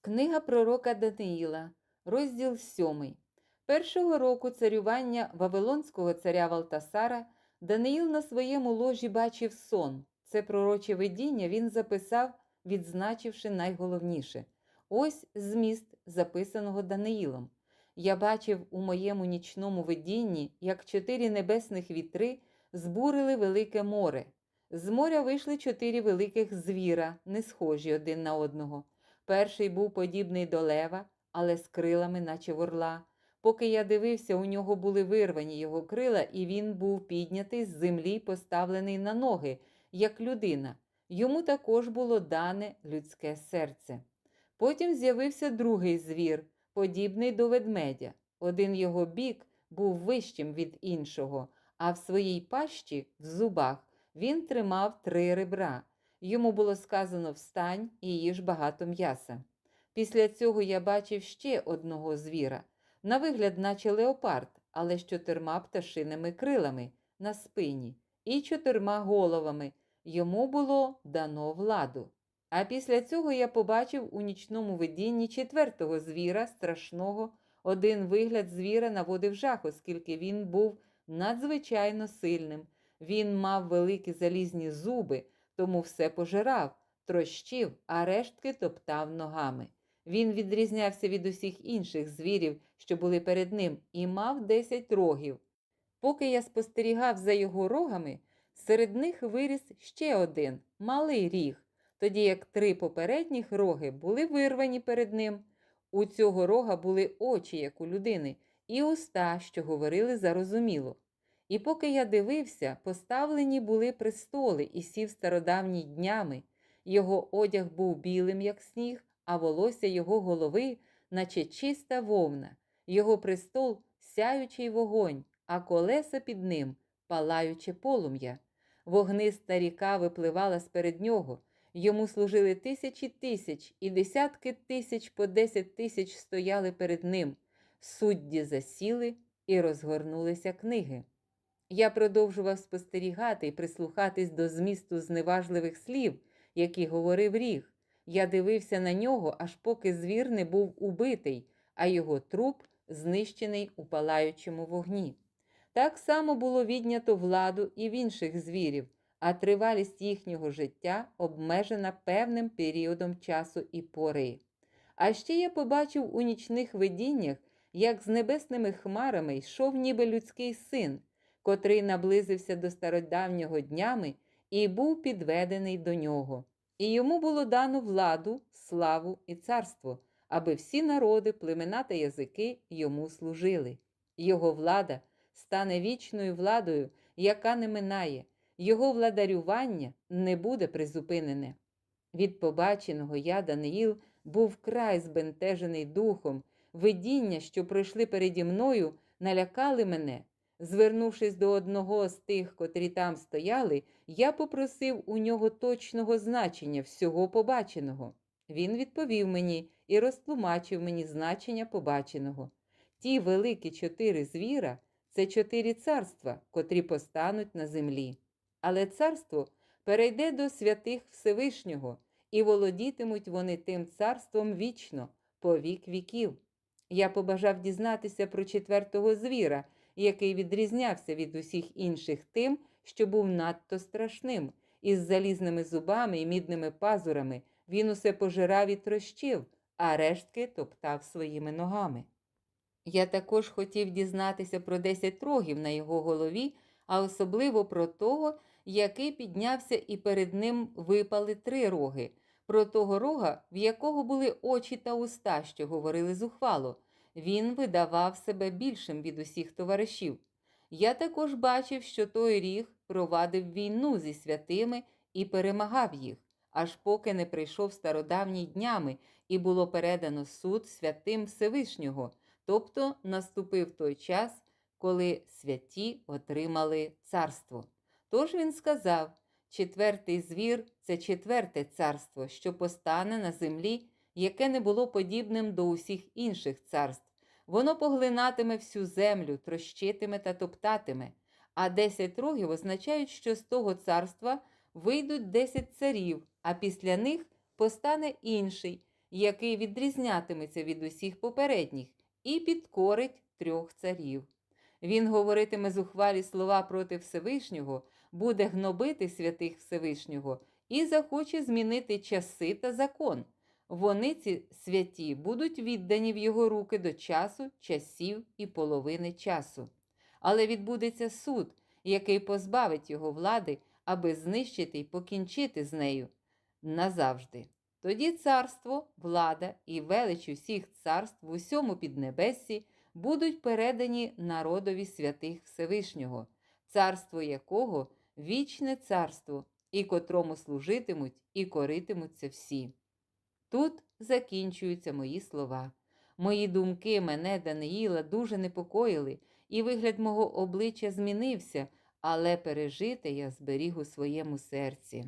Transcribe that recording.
Книга пророка Даниїла, розділ 7. Першого року царювання Вавилонського царя Валтасара Даниїл на своєму ложі бачив сон. Це пророче видіння він записав, відзначивши найголовніше. Ось зміст записаного Даниїлом. Я бачив у моєму нічному видінні, як чотири небесних вітри збурили велике море. З моря вийшли чотири великих звіра, не схожі один на одного. Перший був подібний до лева, але з крилами, наче в орла. Поки я дивився, у нього були вирвані його крила, і він був піднятий з землі, поставлений на ноги, як людина. Йому також було дане людське серце. Потім з'явився другий звір, подібний до ведмедя. Один його бік був вищим від іншого, а в своїй пащі, в зубах, він тримав три ребра. Йому було сказано встань і їж багато м'яса. Після цього я бачив ще одного звіра, на вигляд, наче леопард, але з чотирма пташиними крилами на спині і чотирма головами. Йому було дано владу. А після цього я побачив у нічному видінні четвертого звіра, страшного. Один вигляд звіра наводив жах, оскільки він був надзвичайно сильним. Він мав великі залізні зуби, тому все пожирав, трощив, а рештки топтав ногами. Він відрізнявся від усіх інших звірів, що були перед ним, і мав десять рогів. Поки я спостерігав за його рогами, серед них виріс ще один малий ріг, тоді як три попередніх роги були вирвані перед ним. У цього рога були очі, як у людини, і уста, що говорили зарозуміло. І поки я дивився, поставлені були престоли і сів стародавні днями. Його одяг був білим, як сніг, а волосся його голови, наче чиста вовна, його престол сяючий вогонь, а колеса під ним палаюче полум'я. Вогниста ріка випливала сперед нього. Йому служили тисячі тисяч, і десятки тисяч по десять тисяч стояли перед ним. Судді засіли і розгорнулися книги. Я продовжував спостерігати і прислухатись до змісту зневажливих слів, які говорив ріг. Я дивився на нього, аж поки звір не був убитий, а його труп знищений у палаючому вогні. Так само було віднято владу і в інших звірів, а тривалість їхнього життя обмежена певним періодом часу і пори. А ще я побачив у нічних видіннях, як з небесними хмарами йшов ніби людський син, котрий наблизився до стародавнього днями і був підведений до нього. І йому було дано владу, славу і царство, аби всі народи, племена та язики йому служили. Його влада стане вічною владою, яка не минає, його владарювання не буде призупинене. Від побаченого я, Даниїл, був край збентежений духом, видіння, що пройшли переді мною, налякали мене. Звернувшись до одного з тих, котрі там стояли, я попросив у нього точного значення всього побаченого. Він відповів мені і розтлумачив мені значення побаченого. Ті великі чотири звіра це чотири царства, котрі постануть на землі. Але царство перейде до святих Всевишнього, і володітимуть вони тим царством вічно, по вік віків. Я побажав дізнатися про четвертого звіра, який відрізнявся від усіх інших тим, що був надто страшним, із залізними зубами і мідними пазурами він усе пожирав і трощив, а рештки топтав своїми ногами. Я також хотів дізнатися про десять рогів на його голові, а особливо про того, який піднявся і перед ним випали три роги, про того рога, в якого були очі та уста, що говорили зухвало. Він видавав себе більшим від усіх товаришів. Я також бачив, що той ріг провадив війну зі святими і перемагав їх, аж поки не прийшов стародавній днями і було передано суд святим Всевишнього, тобто наступив той час, коли святі отримали царство. Тож він сказав: четвертий звір це четверте царство, що постане на землі, яке не було подібним до усіх інших царств. Воно поглинатиме всю землю, трощитиме та топтатиме, а десять рогів означають, що з того царства вийдуть десять царів, а після них постане інший, який відрізнятиметься від усіх попередніх, і підкорить трьох царів. Він говоритиме зухвалі слова проти Всевишнього, буде гнобити святих Всевишнього і захоче змінити часи та закон. Вони, ці святі, будуть віддані в його руки до часу, часів і половини часу. Але відбудеться суд, який позбавить його влади, аби знищити й покінчити з нею назавжди. Тоді царство, влада і велич усіх царств в усьому піднебессі будуть передані народові святих Всевишнього, царство якого вічне царство, і котрому служитимуть і коритимуться всі. Тут закінчуються мої слова. Мої думки мене, Даниїла, дуже непокоїли, і вигляд мого обличчя змінився, але пережите я зберіг у своєму серці.